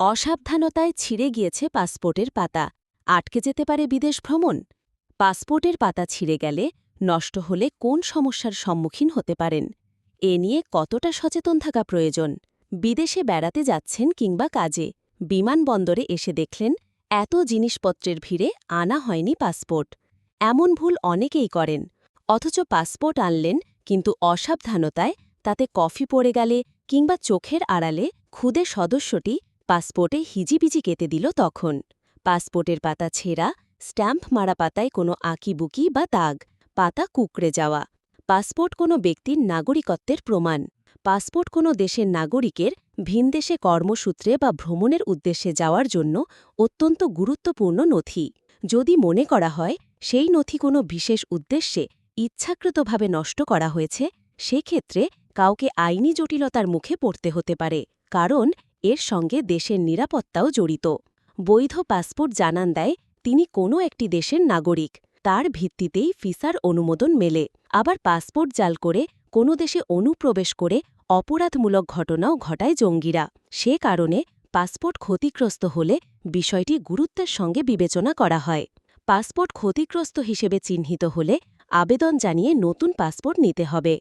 অসাবধানতায় ছিঁড়ে গিয়েছে পাসপোর্টের পাতা। আটকে যেতে পারে বিদেশ ভ্রমণ। পাসপোর্টের পাতা ছিঁড়ে গেলে নষ্ট হলে কোন সমস্যার সম্মুখীন হতে পারেন? এ নিয়ে কতটা সচেতন থাকা প্রয়োজন? বিদেশে বেড়াতে যাচ্ছেন কিংবা কাজে, বিমানবন্দরে এসে দেখলেন এত জিনিসপত্রের ভিড়ে আনা হয়নি পাসপোর্ট। এমন ভুল অনেকেই করেন। অথচ পাসপোর্ট আনলেন কিন্তু অসাবধানতায় তাতে কফি পড়ে গেলে কিংবা চোখের আড়ালে খুদে সদস্যটি পাসপোর্টে হিজিবিজি কেটে দিল তখন। পাসপোর্টের পাতা ছেঁড়া, স্ট্যাম্প মারা পাতায় কোনো আঁকিবুকি বা দাগ, পাতা কুকড়ে যাওয়া। পাসপোর্ট কোনো ব্যক্তির নাগরিকত্বের প্রমাণ। পাসপোর্ট কোনো দেশের নাগরিকের ভিনদেশে কর্মসূত্রে বা ভ্রমণের উদ্দেশ্যে যাওয়ার জন্য অত্যন্ত গুরুত্বপূর্ণ নথি। যদি মনে করা হয়, সেই নথি কোনো বিশেষ উদ্দেশ্যে ইচ্ছাকৃতভাবে নষ্ট করা হয়েছে, সেক্ষেত্রে কাউকে আইনি জটিলতার মুখে পড়তে হতে পারে। কারণ এর সঙ্গে দেশের নিরাপত্তাও জড়িত। বৈধ পাসপোর্ট জানান দেয়, তিনি কোনো একটি দেশের নাগরিক। তার ভিত্তিতেই ফিসার অনুমোদন মেলে। আবার পাসপোর্ট জাল করে কোনো দেশে অনুপ্রবেশ করে অপরাধমূলক ঘটনাও ঘটায় জঙ্গিরা। সে কারণে পাসপোর্ট ক্ষতিগ্রস্ত হলে বিষয়টি গুরুত্বের সঙ্গে বিবেচনা করা হয়। পাসপোর্ট ক্ষতিগ্রস্ত হিসেবে চিহ্নিত হলে আবেদন জানিয়ে নতুন পাসপোর্ট নিতে হবে।